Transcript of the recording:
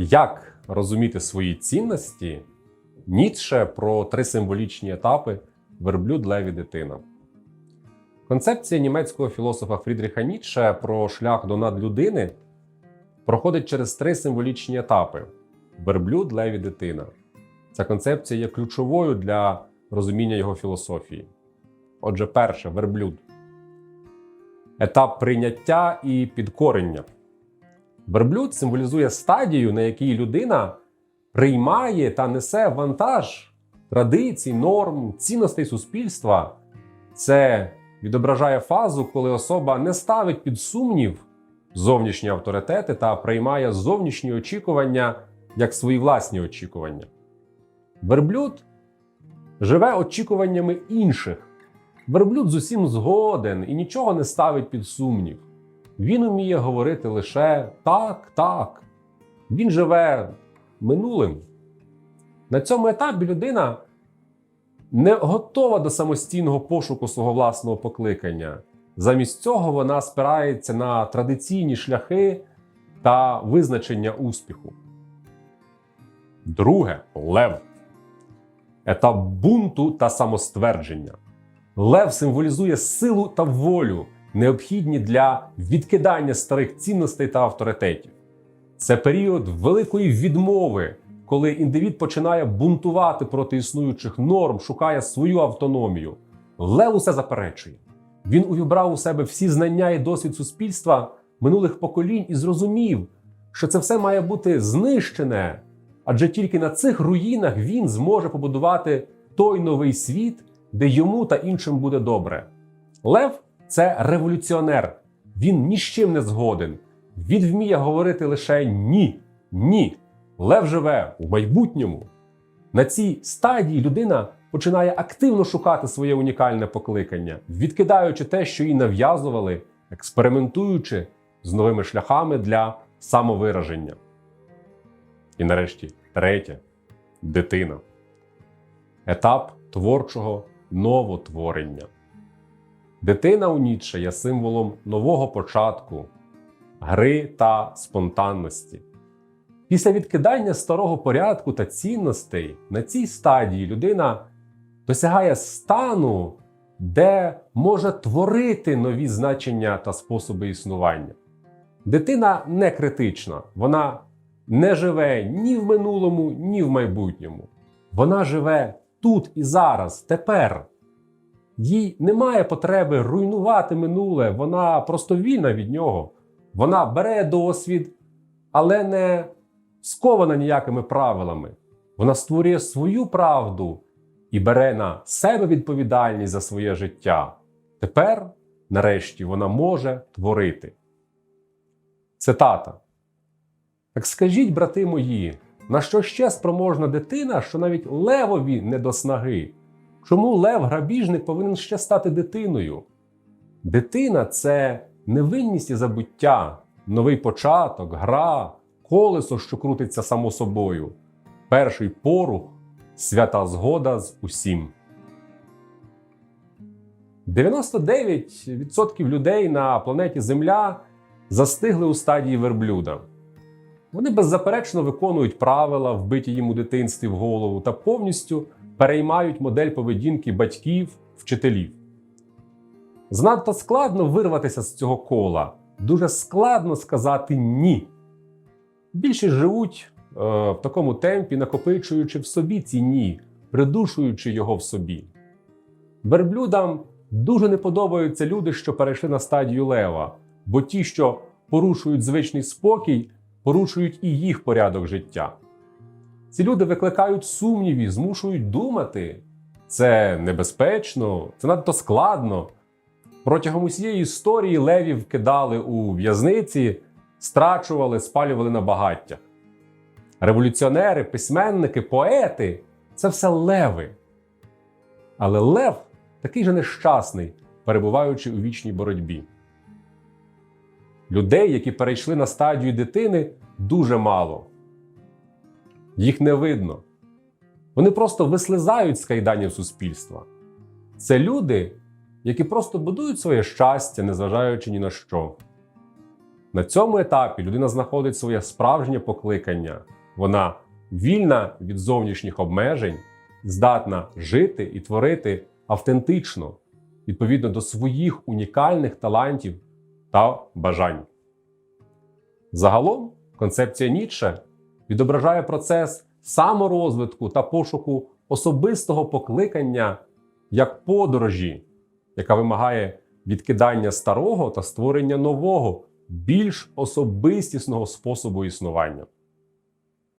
Як розуміти свої цінності? Ніцше про три символічні етапи верблюд, леві, дитина. Концепція німецького філософа Фрідріха Ніцше про шлях до надлюдини проходить через три символічні етапи: верблюд, леві, дитина. Ця концепція є ключовою для розуміння його філософії. Отже, перше верблюд. Етап прийняття і підкорення. Верблюд символізує стадію, на якій людина приймає та несе вантаж традицій, норм, цінностей суспільства. Це відображає фазу, коли особа не ставить під сумнів зовнішні авторитети та приймає зовнішні очікування як свої власні очікування. Верблюд живе очікуваннями інших. Верблюд з усім згоден і нічого не ставить під сумнів. Він уміє говорити лише так, так. Він живе минулим. На цьому етапі людина не готова до самостійного пошуку свого власного покликання. Замість цього вона спирається на традиційні шляхи та визначення успіху. Друге лев. Етап бунту та самоствердження. Лев символізує силу та волю, необхідні для відкидання старих цінностей та авторитетів. Це період великої відмови, коли індивід починає бунтувати проти існуючих норм, шукає свою автономію. Лев усе заперечує. Він увібрав у себе всі знання і досвід суспільства минулих поколінь і зрозумів, що це все має бути знищене, адже тільки на цих руїнах він зможе побудувати той новий світ, де йому та іншим буде добре. Лев це революціонер. Він ні з чим не згоден. Він вміє говорити лише ні, ні. Лев живе у майбутньому. На цій стадії людина починає активно шукати своє унікальне покликання, відкидаючи те, що їй нав'язували, експериментуючи з новими шляхами для самовираження. І нарешті третє дитина. Етап творчого новотворення. Дитина у Ніцше є символом нового початку, гри та спонтанності. Після відкидання старого порядку та цінностей на цій стадії людина досягає стану, де може творити нові значення та способи існування. Дитина не критична, вона не живе ні в минулому, ні в майбутньому. Вона живе тут і зараз, тепер. Їй немає потреби руйнувати минуле, вона просто вільна від нього. Вона бере досвід, але не скована ніякими правилами. Вона створює свою правду і бере на себе відповідальність за своє життя. Тепер, нарешті, вона може творити. Цитата. Так скажіть, брати мої, на що ще спроможна дитина, що навіть левові не до снаги? Чому лев грабіжник повинен ще стати дитиною? Дитина це невинність і забуття, новий початок, гра, колесо, що крутиться само собою, перший порух, свята згода з усім. 99% людей на планеті Земля застигли у стадії верблюда. Вони беззаперечно виконують правила, вбиті їм у дитинстві в голову, та повністю переймають модель поведінки батьків, вчителів. Знадто складно вирватися з цього кола, дуже складно сказати ні. Більшість живуть е, в такому темпі, накопичуючи в собі ці ні, придушуючи його в собі. Верблюдам дуже не подобаються люди, що перейшли на стадію лева, бо ті, що порушують звичний спокій, порушують і їх порядок життя. Ці люди викликають сумніві, змушують думати. Це небезпечно, це надто складно. Протягом усієї історії левів кидали у в'язниці, страчували, спалювали на багаттях. Революціонери, письменники, поети це все леви. Але лев такий же нещасний, перебуваючи у вічній боротьбі. Людей, які перейшли на стадію дитини, дуже мало. Їх не видно. Вони просто вислизають з кайданів суспільства. Це люди, які просто будують своє щастя, незважаючи ні на що. На цьому етапі людина знаходить своє справжнє покликання. Вона вільна від зовнішніх обмежень, здатна жити і творити автентично, відповідно до своїх унікальних талантів та бажань. Загалом, концепція Ніцше відображає процес саморозвитку та пошуку особистого покликання як подорожі, яка вимагає відкидання старого та створення нового, більш особистісного способу існування.